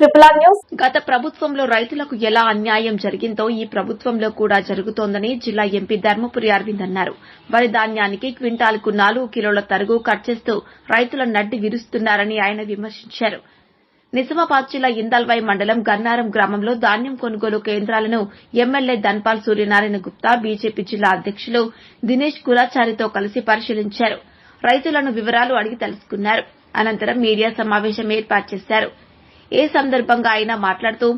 Triple R news గత ప్రభుత్వంలో రైతులకు ఎలా అన్యాయం జరిగిందో ఈ ప్రభుత్వంలో కూడా జరుగుతోందని జిల్లా ఎంపీ ధర్మపురి అరవింద్ అన్నారు. వరి ధాన్యానికి క్వింటాల్కు నాలుగు కిలోల తరుగు కట్ చేస్తూ రైతుల నడ్డి విరుస్తున్నారని ఆయన విమర్శించారు. నిజామాబాద్ జిల్లా ఇందల్వాయి మండలం గన్నారం గ్రామంలో ధాన్యం కొనుగోలు కేంద్రాలను ఎమ్మెల్యే ధన్పాల్ సూర్యనారాయణ గుప్తా బీజేపీ జిల్లా అధ్యక్షులు దినేష్ కులాచారితో కలిసి పరిశీలించారు. రైతులను వివరాలు అడిగి తెలుసుకున్నారు. అనంతరం మీడియా సమావేశం ఏర్పాటు చేశారు. ఏ సందర్భంగా ఆయన మాట్లాడుతూ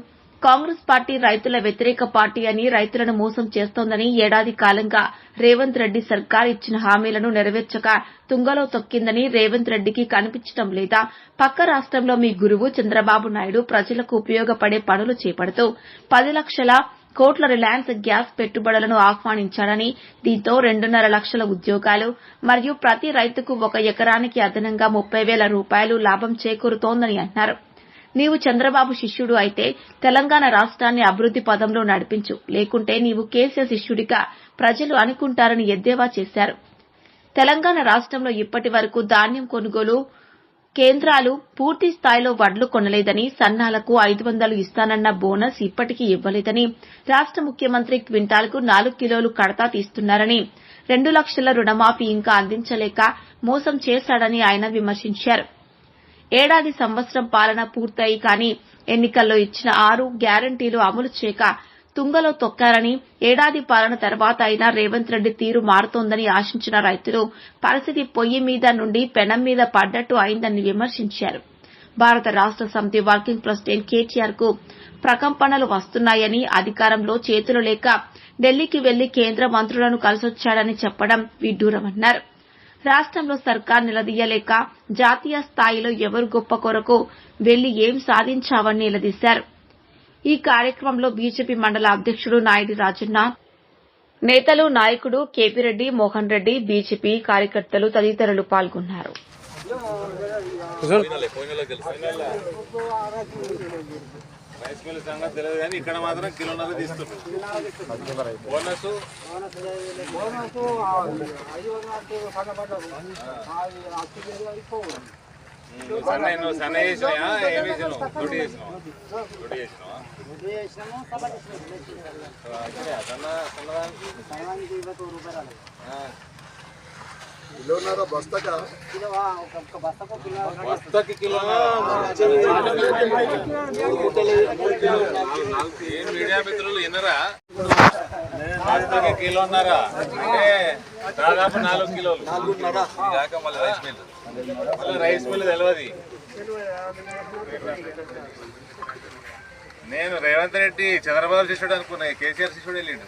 కాంగ్రెస్ పార్టీ రైతుల వ్యతిరేక పార్టీ అని రైతులను మోసం చేస్తోందని ఏడాది కాలంగా రేవంత్ రెడ్డి సర్కార్ ఇచ్చిన హామీలను నెరవేర్చక తుంగలో తొక్కిందని రేవంత్ రెడ్డికి కనిపించడం లేదా పక్క రాష్టంలో మీ గురువు చంద్రబాబు నాయుడు ప్రజలకు ఉపయోగపడే పనులు చేపడుతూ పది లక్షల కోట్ల రిలయన్స్ గ్యాస్ పెట్టుబడులను ఆహ్వానించాడని దీంతో రెండున్నర లక్షల ఉద్యోగాలు మరియు ప్రతి రైతుకు ఒక ఎకరానికి అదనంగా ముప్పై వేల రూపాయలు లాభం చేకూరుతోందని అన్నారు. నీవు చంద్రబాబు శిష్యుడు అయితే తెలంగాణ రాష్ట్రాన్ని అభివృద్ది పదంలో నడిపించు. లేకుంటే నీవు కేసీఆర్ శిష్యుడిగా ప్రజలు అనుకుంటారని ఎద్దేవా చేశారు. తెలంగాణ రాష్ట్రంలో ఇప్పటి వరకు ధాన్యం కొనుగోలు కేంద్రాలు పూర్తి స్థాయిలో వడ్లు కొనలేదని సన్నాలకు ఐదు వందలు ఇస్తానన్న బోనస్ ఇప్పటికీ ఇవ్వలేదని రాష్ట ముఖ్యమంత్రి క్వింటాల్కు నాలుగు కిలోలు కడతా తీస్తున్నారని రెండు లక్షల రుణమాఫీ ఇంకా అందించలేక మోసం చేశాడని ఆయన విమర్శించారు. ఏడాది సంవత్సరం పాలన పూర్తయి కానీ ఎన్నికల్లో ఇచ్చిన ఆరు గ్యారంటీలు అమలు చేయక తుంగలో తొక్కారని ఏడాది పాలన తర్వాత అయినా రేవంత్ రెడ్డి తీరు మారుతోందని ఆశించిన రైతులు పరిస్థితి పొయ్యి మీద నుండి పెనం మీద పడ్డట్టు అయిందని విమర్శించారు. భారత రాష్ట సమితి వర్కింగ్ ప్రెసిడెంట్ కేటీఆర్కు ప్రకంపనలు వస్తున్నాయని అధికారంలో చేతులు లేక ఢిల్లీకి వెళ్ళి కేంద్ర మంత్రులను కలిసొచ్చాడని చెప్పడం విడ్డూరమన్నారు. రాష్ట్రంలో సర్కార్ నిలదీయలేక జాతీయ స్థాయిలో ఎవరు గొప్ప కొరకు వెళ్ళి ఏం సాధించావని నిలదీశారు. ఈ కార్యక్రమంలో బీజేపీ మండల అధ్యక్షుడు నాయుడు రాజన్న నేతలు నాయకుడు కేపిరెడ్డి మోహన్ రెడ్డి బీజేపీ కార్యకర్తలు తదితరులు పాల్గొన్నారు. రైస్ మిల్ సంగతి తెలియదు కానీ ఇక్కడ మాత్రం కిలోన్నర తీస్తున్నారు బోనస్ సన్న నువ్వు సన్న చేసినాయా ఏం చేసినావు? తొడి చేసినావా? తొడి చేసినావా? సన్న సన్నదానికి? ఆ. బస్తాకి? కిలో మీడియా మిత్రులు వినరా బస్తాకి కిలోన్నర అంటే దాదాపు నాలుగు కిలోలు. ఇది కాక మళ్ళీ రైస్ మిల్. మళ్ళీ రైస్ మిల్ తెలియదు నేను రేవంత్ రెడ్డి చంద్రబాబు శిష్యుడు అనుకున్నా కేసీఆర్ శిష్యుడు వెళ్ళిండు.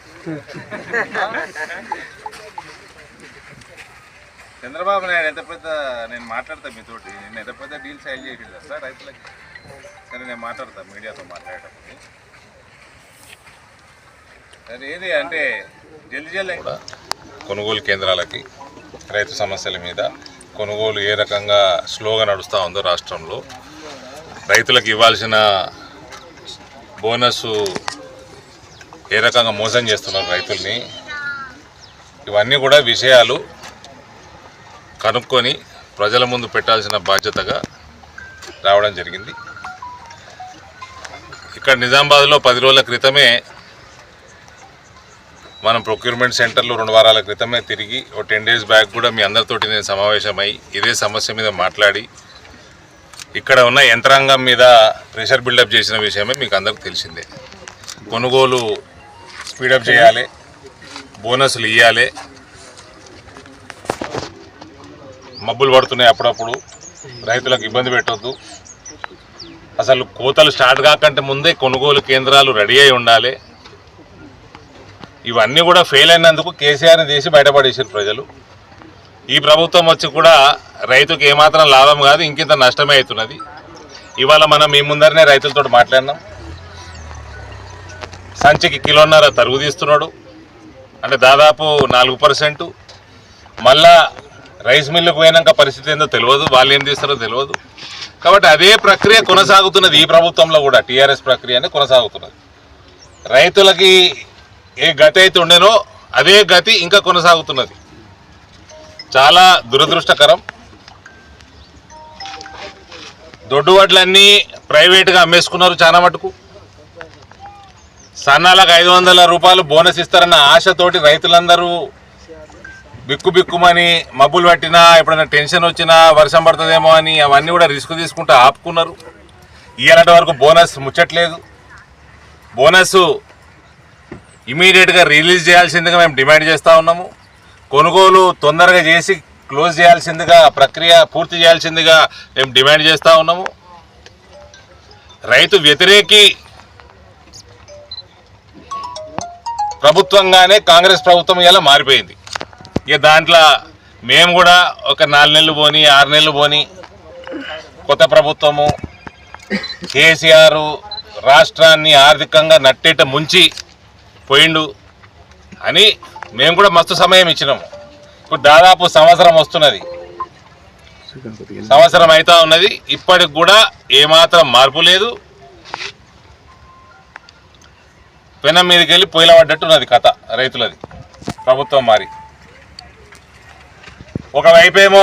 చంద్రబాబు నాయుడు ఎంత పెద్ద నేను మాట్లాడతాను మీతోటి నేను ఎంత పెద్ద డీల్ సైల్ కదా సార్ రైతులకి? సరే నేను మాట్లాడతాను మీడియాతో మాట్లాడేటప్పుడు. సరే ఏది అంటే జల్ది జల్ది. కూడా కొనుగోలు కేంద్రాలకి రైతు సమస్యల మీద కొనుగోలు ఏ రకంగా స్లోగా నడుస్తూ ఉందో రాష్ట్రంలో రైతులకు ఇవ్వాల్సిన బోనస్ ఏ రకంగా మోసం చేస్తున్నారు రైతుల్ని ఇవన్నీ కూడా విషయాలు కనుక్కొని ప్రజల ముందు పెట్టాల్సిన బాధ్యతగా రావడం జరిగింది. ఇక్కడ నిజామాబాద్లో పది రోజుల క్రితమే మనం ప్రొక్యూర్మెంట్ సెంటర్లో రెండు వారాల క్రితమే తిరిగి ఒక టెన్ డేస్ బ్యాక్ కూడా మీ అందరితోటి నేను సమావేశమై ఇదే సమస్య మీద మాట్లాడి ఇక్కడ ఉన్న యంత్రాంగం మీద ప్రెషర్ బిల్డప్ చేసిన విషయమే మీకు అందరికి తెలిసిందే. కొనుగోలు స్పీడప్ చేయాలి బోనస్లు ఇవ్వాలి మబ్బులు పడుతున్నాయి అప్పుడప్పుడు. రైతులకు ఇబ్బంది పెట్టొద్దు. అసలు కోతలు స్టార్ట్ కాకంటే ముందే కొనుగోలు కేంద్రాలు రెడీ అయి ఉండాలి. ఇవన్నీ కూడా ఫెయిల్ అయినందుకు కేసీఆర్ని చేసి బయటపడేసారు ప్రజలు. ఈ ప్రభుత్వం వచ్చి కూడా రైతుకు ఏమాత్రం లాభం కాదు ఇంకింత నష్టమే అవుతున్నది. ఇవాళ మనం మీ ముందరనే రైతులతో మాట్లాడినాం. సంచికి కిలోన్నర తరుగు తీస్తున్నాడు. అంటే దాదాపు నాలుగు పర్సెంట్. మళ్ళా రైస్ మిల్లుకు పోయినాక పరిస్థితి ఏందో తెలియదు వాళ్ళు ఏం తీస్తారో తెలియదు. కాబట్టి అదే ప్రక్రియ కొనసాగుతున్నది ఈ ప్రభుత్వంలో కూడా టీఆర్ఎస్ ప్రక్రియనే కొనసాగుతున్నది. రైతులకి ఏ గతి అయితే ఉండేనో అదే గతి ఇంకా కొనసాగుతున్నది. చాలా దురదృష్టకరం. దొడ్డు వడ్లన్నీ ప్రైవేట్గా అమ్మేసుకున్నారు చాలా మటుకు. సన్నాలకు ఐదు వందల రూపాయలు బోనస్ ఇస్తారన్న ఆశతోటి రైతులందరూ బిక్కు బిక్కుమని మబ్బులు పట్టినా ఎప్పుడైనా టెన్షన్ వచ్చినా వర్షం పడుతుందేమో అని అవన్నీ కూడా రిస్క్ తీసుకుంటూ ఆపుకున్నారు. ఇలాంటి వరకు బోనస్ ముచ్చట్లేదు. బోనస్ ఇమీడియట్గా రిలీజ్ చేయాల్సిందిగా మేము డిమాండ్ చేస్తూ ఉన్నాము. కొనుగోలు తొందరగా చేసి క్లోజ్ చేయాల్సిందిగా ప్రక్రియ పూర్తి చేయాల్సిందిగా మేము డిమాండ్ చేస్తూ ఉన్నాము. రైతు వ్యతిరేకి ప్రభుత్వంగానే కాంగ్రెస్ ప్రభుత్వం ఇలా మారిపోయింది. ఇక దాంట్లో మేము కూడా ఒక నాలుగు నెలలు పోని ఆరు నెలలు పోని కొత్త ప్రభుత్వము కేసీఆర్ రాష్ట్రాన్ని ఆర్థికంగా నట్టేట ముంచి పోయిండు అని మేము కూడా మస్తు సమయం ఇచ్చినాము. ఇప్పుడు దాదాపు సంవత్సరం వస్తున్నది. సంవత్సరం అవుతా ఉన్నది. ఇప్పటికి కూడా ఏమాత్రం మార్పు లేదు. పెనం మీదకి వెళ్ళి పొయ్యిల పడ్డట్టున్నది కథ రైతులది. ప్రభుత్వం మారి ఒకవైపేమో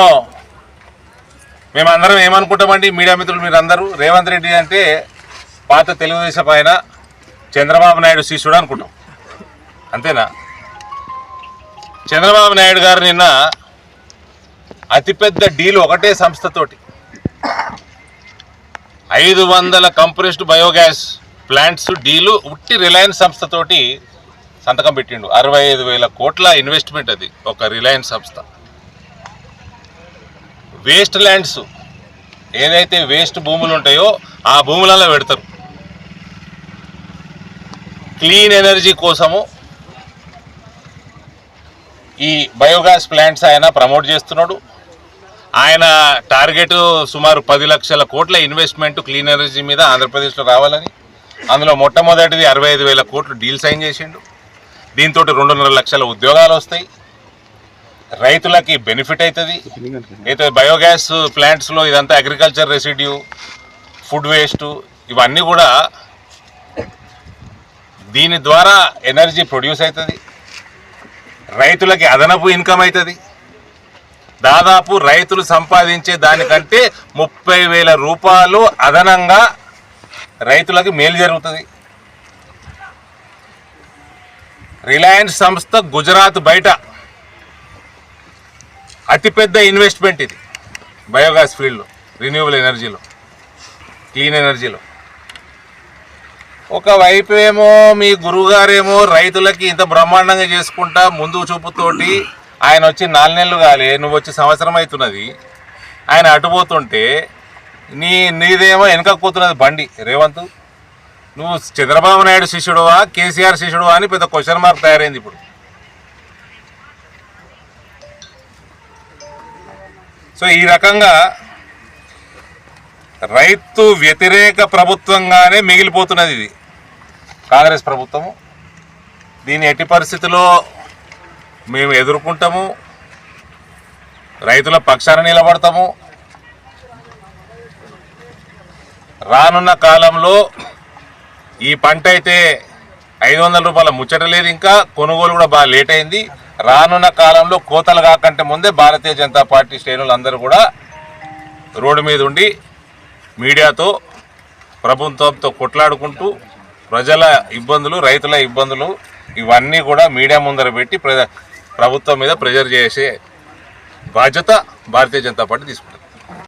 మేమందరం ఏమనుకుంటామండి? మీడియా మిత్రులు మీరందరూ. రేవంత్ రెడ్డి అంటే పాత తెలుగుదేశం పైన చంద్రబాబు నాయుడు శిష్యుడు అనుకుంటాం. అంతేనా? చంద్రబాబు నాయుడు గారు నిన్న అతిపెద్ద డీల్ ఒకటే సంస్థతోటి ఐదు వందల కంప్రెస్డ్ బయోగ్యాస్ ప్లాంట్స్ డీలు ఉట్టి రిలయన్స్ సంస్థతోటి సంతకం పెట్టిండు. అరవై ఐదు వేల కోట్ల ఇన్వెస్ట్మెంట్ అది ఒక రిలయన్స్ సంస్థ. వేస్ట్ ల్యాండ్స్ ఏదైతే వేస్ట్ భూములు ఉంటాయో ఆ భూములలో పెడతారు. క్లీన్ ఎనర్జీ కోసము ఈ బయోగ్యాస్ ప్లాంట్స్ ఆయన ప్రమోట్ చేస్తున్నాడు. ఆయన టార్గెట్ సుమారు పది లక్షల కోట్ల ఇన్వెస్ట్మెంట్ క్లీన్ ఎనర్జీ మీద ఆంధ్రప్రదేశ్లో రావాలని అందులో మొట్టమొదటిది అరవై ఐదు వేల కోట్లు డీల్ సైన్ చేసిండు. దీంతో రెండున్నర లక్షల ఉద్యోగాలు వస్తాయి. రైతులకి బెనిఫిట్ అవుతుంది అయితే బయోగ్యాస్ ప్లాంట్స్లో ఇదంతా అగ్రికల్చర్ రెసిడ్యూ ఫుడ్ వేస్ట్ ఇవన్నీ కూడా దీని ద్వారా ఎనర్జీ ప్రొడ్యూస్ అవుతుంది రైతులకి అదనపు ఇన్కమ్ అవుతుంది దాదాపు రైతులు సంపాదించే దానికంటే ముప్పై వేల రూపాయలు అదనంగా రైతులకి మేలు జరుగుతుంది. రిలయన్స్ సంస్థ గుజరాత్ బయట అతిపెద్ద ఇన్వెస్ట్మెంట్ ఇది. బయోగ్యాస్ ఫీల్డ్లో రిన్యూవబుల్ ఎనర్జీలో క్లీన్ ఎనర్జీలో ఒకవైపు ఏమో మీ గురువుగారేమో రైతులకి ఇంత బ్రహ్మాండంగా చేసుకుంటా ముందు చూపుతోటి ఆయన వచ్చి నాలుగు నెలలు కాలే నువ్వు వచ్చి సంవత్సరం అవుతున్నది. ఆయన అటుపోతుంటే నీ నీదేమో వెనకపోతున్నది బండి. రేవంత్ నువ్వు చంద్రబాబు నాయుడు శిష్యుడువా కేసీఆర్ శిష్యుడువా అని పెద్ద క్వశ్చన్ మార్క్ తయారైంది ఇప్పుడు. సో ఈ రకంగా రైతు వ్యతిరేక ప్రభుత్వంగానే మిగిలిపోతున్నది ఇది. కాంగ్రెస్ ప్రభుత్వము. దీన్ని ఎట్టి పరిస్థితిలో మేము ఎదుర్కొంటాము. రైతుల పక్షాన నిలబడతాము. రానున్న కాలంలో ఈ పంట అయితే ఐదు వందల రూపాయల ముచ్చట లేదు ఇంకా. కొనుగోలు కూడా బాగా లేట్ అయింది. రానున్న కాలంలో కోతలు కాకంటే ముందే భారతీయ జనతా పార్టీ శ్రేణులు అందరూ కూడా రోడ్డు మీద ఉండి మీడియాతో ప్రభుత్వంతో కొట్లాడుకుంటూ ప్రజల ఇబ్బందులు రైతుల ఇబ్బందులు ఇవన్నీ కూడా మీడియా ముందర పెట్టి ప్రభుత్వం మీద ప్రెజర్ చేసే బాధ్యత భారతీయ జనతా పార్టీ తీసుకుంటుంది